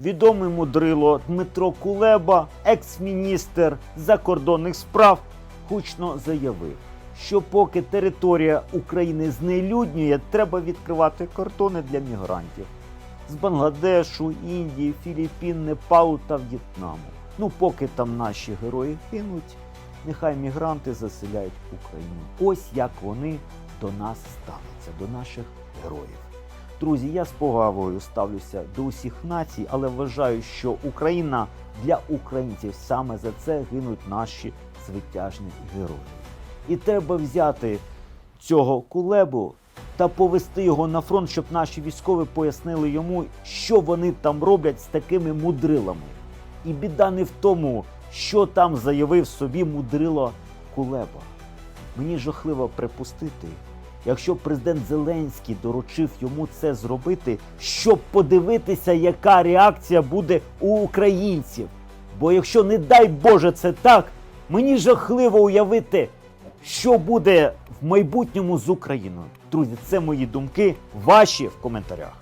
відомий мудрило Дмитро Кулеба, екс-міністр закордонних справ, гучно заявив, що поки територія України знелюднює, треба відкривати кордони для мігрантів з Бангладешу, Індії, Філіппін, Непалу та В'єтнаму. Ну, поки там наші герої гинуть, нехай мігранти заселяють Україну. Ось як вони до нас ставляться, до наших героїв. Друзі, я з повагою ставлюся до усіх націй, але вважаю, що Україна для українців саме за це гинуть наші звитяжні герої. І треба взяти цього кулебу та повести його на фронт, щоб наші військові пояснили йому, що вони там роблять з такими мудрилами. І біда не в тому, що там заявив собі мудрило Кулеба. Мені жахливо припустити, якщо президент Зеленський доручив йому це зробити, щоб подивитися, яка реакція буде у українців. Бо якщо, не дай Боже, це так, мені жахливо уявити, що буде в майбутньому з Україною. Друзі, це мої думки, ваші в коментарях.